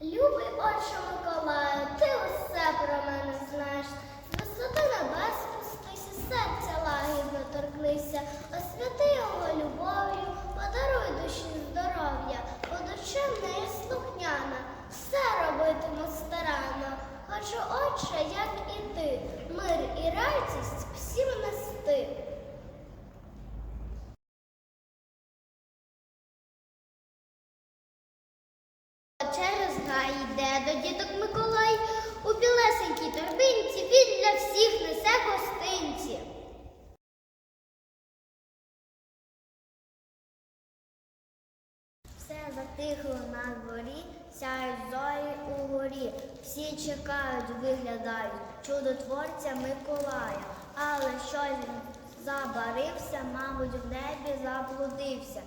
Любий отче Миколаю, ти усе про мене знаєш. З висоти небес спустися, серця лагідно торкнися, освяти його любов'ю, подаруй душі здоров'я, буду чемна і слухняна, все робитиму старанно. Хочу, отче, як і ти, мир і радість всім нести. Йде до діток Миколай у білесенькій торбинці він для всіх несе гостинці. Все затихло на дворі, сяють зорі угорі. Всі чекають, виглядають чудотворця Миколая. Але щось забарився, мабуть, в небі заблудився.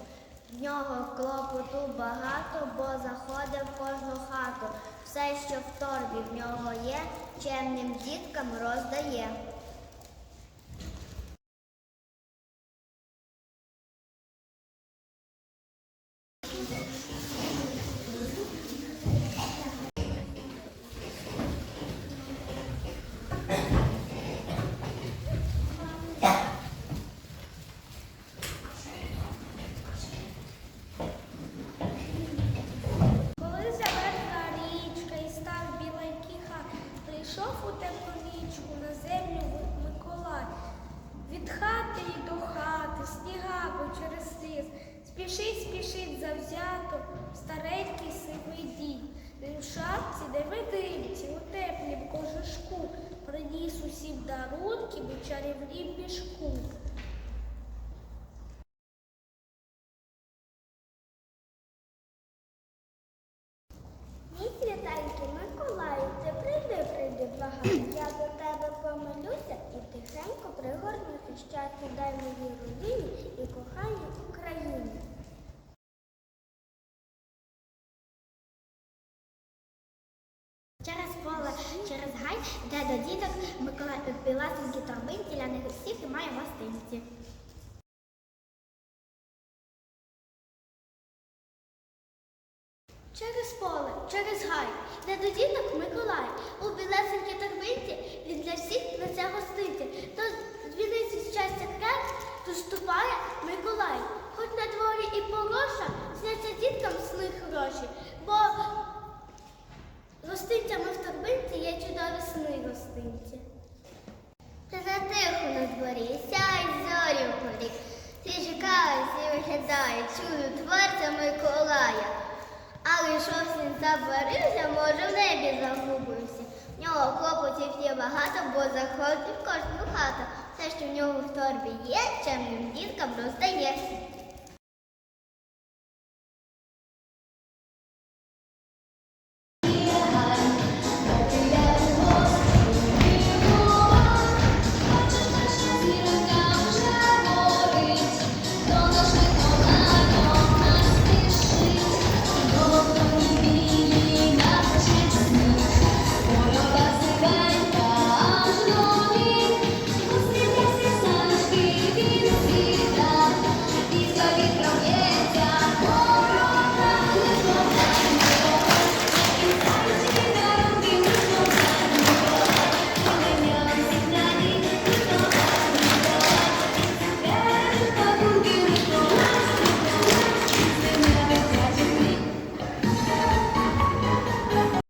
В нього клопоту багато, бо заходив в кожну хату. Все, що в торбі в нього є, чемним діткам роздає. Коли спішить, спішить завзято, старенький сивий дід. Він в шапці, де видимці, у теплім кожушку, приніс усім дарунки у чарівнім мішку. Святенький Миколаю, ти прийди, прийди, благаю. Я до тебе помилюся і тихенько пригорнуся. Щастя дай моїй родині і коханій Україні. Через гай, де до діток Миколай біласенькі торбинці, для них всіх і має гостинці. Через поле, через гай, де до діток Миколай, у білесенькій торбинці він для всіх несе гостинці. То дзвіниці щастя край, то ступає Миколай. Хоч на дворі і пороша, сняться діткам сни хороші, бо гостинцями в торбинці є чудові Та затихо на дворі, сяють зорі вгорі. Всі чекають, всі виглядають, чують творця Миколая. Але щось він забарився, може в небі загубився. В нього клопотів є багато, бо заходить в кожну хату. Все, що в нього в торбі є, чим він діткам роздає.